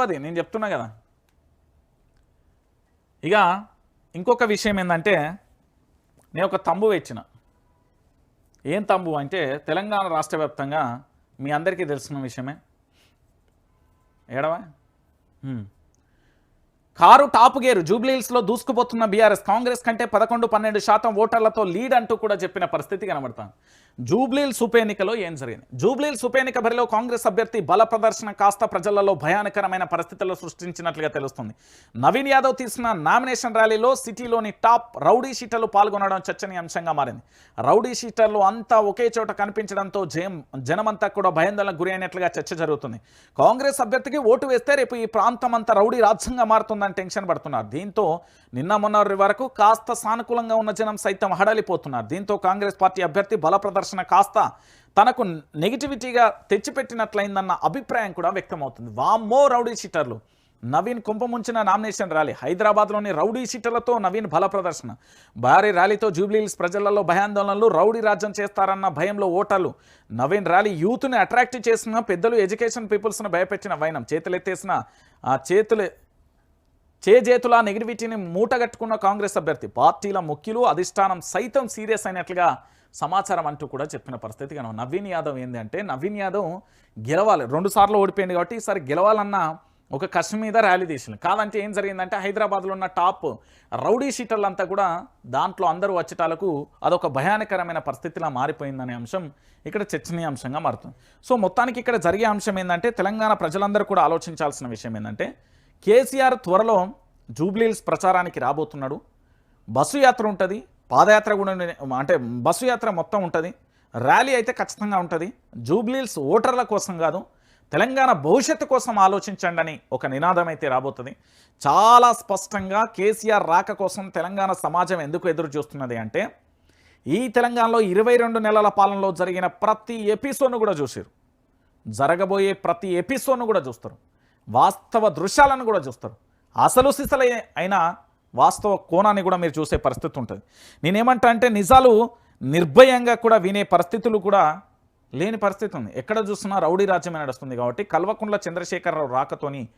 అది నేను చెప్తున్నా కదా. ఇక ఇంకొక విషయం ఏంటంటే నేను ఒక తంబు ఇచ్చిన ఏం తంబు అంటే తెలంగాణ రాష్ట్ర వ్యాప్తంగా మీ అందరికీ తెలిసిన విషయమే. ఏడవా? కారు టాప్ గేరు జూబ్లీహిల్స్లో దూసుకుపోతున్న బీఆర్ఎస్ కాంగ్రెస్ కంటే పదకొండు పన్నెండు శాతం ఓటర్లతో లీడ్ అంటూ కూడా చెప్పిన పరిస్థితి కనబడతాను జూబ్లీహిల్స్ ఉప ఎన్నికలో ఏం జరిగింది? జూబ్లీహిల్స్ ఉప ఎన్నిక బరిలో కాంగ్రెస్ అభ్యర్థి బల ప్రదర్శన కాస్త ప్రజలలో భయానకరమైన పరిస్థితుల్లో సృష్టించినట్లుగా తెలుస్తుంది. నవీన్ యాదవ్ తీసిన నామినేషన్ ర్యాలీలో సిటీలోని టాప్ రౌడీ షీటర్లు పాల్గొనడం చర్చనీయాంశంగా మారింది. రౌడీ షీటర్లు అంతా ఒకే చోట కనిపించడంతో జయం జనమంతా కూడా భయాందోళనకు గురి అయినట్లుగా చర్చ జరుగుతుంది. కాంగ్రెస్ అభ్యర్థికి ఓటు వేస్తే రేపు ఈ ప్రాంతం అంతా రౌడీ రాజ్యంగా మారుతుందని టెన్షన్ పడుతున్నారు. దీంతో నిన్న మొన్న వరకు కాస్త సానుకూలంగా ఉన్న జనం సైతం హడలిపోతున్నారు. దీంతో కాంగ్రెస్ పార్టీ అభ్యర్థి బల ప్రదర్శన కాస్త తనకు నెగిటివిటీగా తెచ్చిపెట్టినట్లయిందన్న అభిప్రాయం కూడా వ్యక్తమవుతుంది. వామ్మో రౌడీ షీటర్లు. నవీన్ కుంభముంచిన నామినేషన్ ర్యాలీ. హైదరాబాద్లోని రౌడీ సీటర్లతో నవీన్ బల ప్రదర్శన. భారీ ర్యాలీతో జూబ్లీహిల్స్ ప్రజలలో భయాందోళనలు రౌడీ రాజ్యం చేస్తారన్న భయంలో ఓటర్లు. నవీన్ ర్యాలీ యూత్ని అట్రాక్ట్ చేసిన పెద్దలు ఎడ్యుకేషన్ పీపుల్స్ను భయపెట్టిన వైనం. చేతులెత్తేసిన ఆ చేతులు చేజేతుల నెగిటివిటీని మూటగట్టుకున్న కాంగ్రెస్ అభ్యర్థి. పార్టీల ముఖ్యులు అధిష్టానం సైతం సీరియస్ అయినట్లుగా సమాచారం అంటూ కూడా చెప్పిన పరిస్థితి కనుక. నవీన్ యాదవ్ ఏంటంటే నవీన్ యాదవ్ గెలవాలి. రెండుసార్లు ఓడిపోయింది కాబట్టి ఈసారి గెలవాలన్న ఒక కష్టం మీద ర్యాలీ తీసింది. కాదంటే ఏం జరిగిందంటే హైదరాబాద్లో ఉన్న టాప్ రౌడీ షీటర్లంతా కూడా దాంట్లో అందరూ వచ్చేటాలకు అదొక భయానకరమైన పరిస్థితిలా మారిపోయిందనే అంశం ఇక్కడ చర్చనీయాంశంగా మారుతుంది. సో మొత్తానికి ఇక్కడ జరిగే అంశం ఏంటంటే తెలంగాణ ప్రజలందరూ కూడా ఆలోచించాల్సిన విషయం ఏంటంటే కేసీఆర్ త్వరలో జూబ్లీహిల్స్ ప్రచారానికి రాబోతున్నాడు. బస్సు యాత్ర ఉంటుంది. పాదయాత్ర కూడా అంటే బస్సు యాత్ర మొత్తం ఉంటుంది. ర్యాలీ అయితే ఖచ్చితంగా ఉంటుంది. జూబ్లీహిల్స్ ఓటర్ల కోసం కాదు తెలంగాణ భవిష్యత్తు కోసం ఆలోచించండి అని ఒక నినాదం అయితే రాబోతుంది. చాలా స్పష్టంగా కేసీఆర్ రాక కోసం తెలంగాణ సమాజం ఎందుకు ఎదురు చూస్తున్నది అంటే ఈ తెలంగాణలో ఇరవై రెండు నెలల పాలనలో జరిగిన ప్రతి ఎపిసోడ్ను కూడా చూసారు జరగబోయే ప్రతి ఎపిసోడ్ను కూడా చూస్తారు. వాస్తవ దృశ్యాలను కూడా చూస్తారు. అసలు సిసలు అయిన వాస్తవ కోణాన్ని కూడా మీరు చూసే పరిస్థితి ఉంటుంది. నేనేమంటా అంటే నిజాలు నిర్భయంగా కూడా వినే పరిస్థితులు కూడా లేని పరిస్థితి ఉంది. ఎక్కడ చూసినా రౌడీ రాజ్యమే నడుస్తుంది కాబట్టి కల్వకుంట్ల చంద్రశేఖరరావు రాకతోని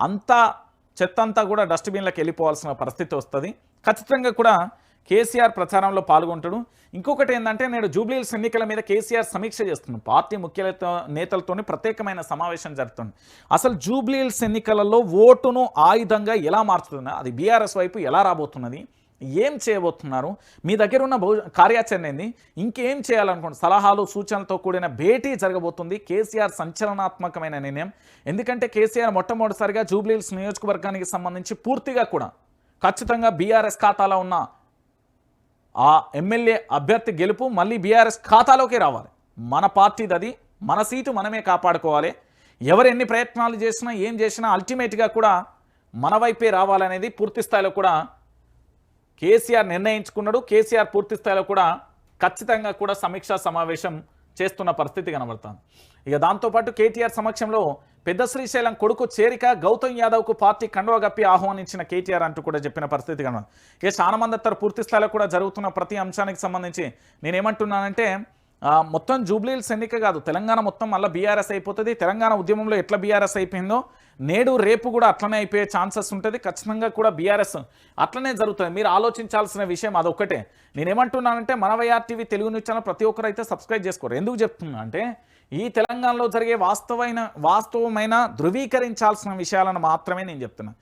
అంతా చెత్త అంతా కూడా డస్ట్బిన్లకు వెళ్ళిపోవాల్సిన పరిస్థితి వస్తుంది. ఖచ్చితంగా కూడా కేసీఆర్ ప్రచారంలో పాల్గొంటాడు. ఇంకొకటి ఏంటంటే నేడు జూబ్లీహిల్స్ ఎన్నికల మీద కేసీఆర్ సమీక్ష చేస్తున్నాడు. పార్టీ ముఖ్య నేతలతోని ప్రత్యేకమైన సమావేశం జరుగుతుంది. అసలు జూబ్లీహిల్స్ ఎన్నికలలో ఓటును ఆయుధంగా ఎలా మార్చుతుంది అది బీఆర్ఎస్ వైపు ఎలా రాబోతున్నది ఏం చేయబోతున్నారు మీ దగ్గర ఉన్న భౌ కార్యాచరణ ఏంది ఇంకేం చేయాలనుకోండి సలహాలు సూచనలతో కూడిన భేటీ జరగబోతుంది కేసీఆర్ సంచలనాత్మకమైన నిర్ణయం. ఎందుకంటే కేసీఆర్ మొట్టమొదటిసారిగా జూబ్లీహిల్స్ నియోజకవర్గానికి సంబంధించి పూర్తిగా కూడా ఖచ్చితంగా బీఆర్ఎస్ ఖాతాలో ఉన్న ఆ ఎమ్మెల్యే అభ్యర్థి గెలుపు మళ్ళీ బీఆర్ఎస్ ఖాతాలోకి రావాలి. మన పార్టీది అది. మన సీటు మనమే కాపాడుకోవాలి. ఎవరు ఎన్ని ప్రయత్నాలు చేసినా ఏం చేసినా అల్టిమేట్గా కూడా మన వైపే రావాలనేది పూర్తి స్థాయిలో కూడా కేసీఆర్ నిర్ణయించుకున్నాడు. కేసీఆర్ పూర్తి స్థాయిలో కూడా ఖచ్చితంగా కూడా సమీక్షా సమావేశం చేస్తున్న పరిస్థితి కనబడుతుంది. ఇక దాంతోపాటు కేటీఆర్ సమక్షంలో పెద్ద శ్రీశైలం కొడుకు చేరిక గౌతమ్ యాదవ్కు పార్టీ కండువ గప్పి ఆహ్వానించిన కేటీఆర్ అంటూ కూడా చెప్పిన పరిస్థితి కనుక ఏ చాలా పూర్తి స్థాయిలో కూడా జరుగుతున్న ప్రతి అంశానికి సంబంధించి నేనేమంటున్నానంటే మొత్తం జూబ్లీహిల్స్ ఎన్నిక కాదు తెలంగాణ మొత్తం మళ్ళీ బీఆర్ఎస్ అయిపోతుంది. తెలంగాణ ఉద్యమంలో ఎట్లా బీఆర్ఎస్ అయిపోయిందో నేడు రేపు కూడా అట్లనే అయిపోయే ఛాన్సెస్ ఉంటుంది. ఖచ్చితంగా కూడా బీఆర్ఎస్ అట్లనే జరుగుతుంది. మీరు ఆలోచించాల్సిన విషయం అదొక్కటే. నేనేమంటున్నానంటే మన YR TV Telugu news channel ప్రతి ఒక్కరు అయితే సబ్స్క్రైబ్ చేసుకోరు. ఎందుకు చెప్తున్నా అంటే ఈ తెలంగాణలో జరిగే వాస్తవమైన వాస్తవమైన ధృవీకరించాల్సిన విషయాలను మాత్రమే నేను చెప్తున్నా.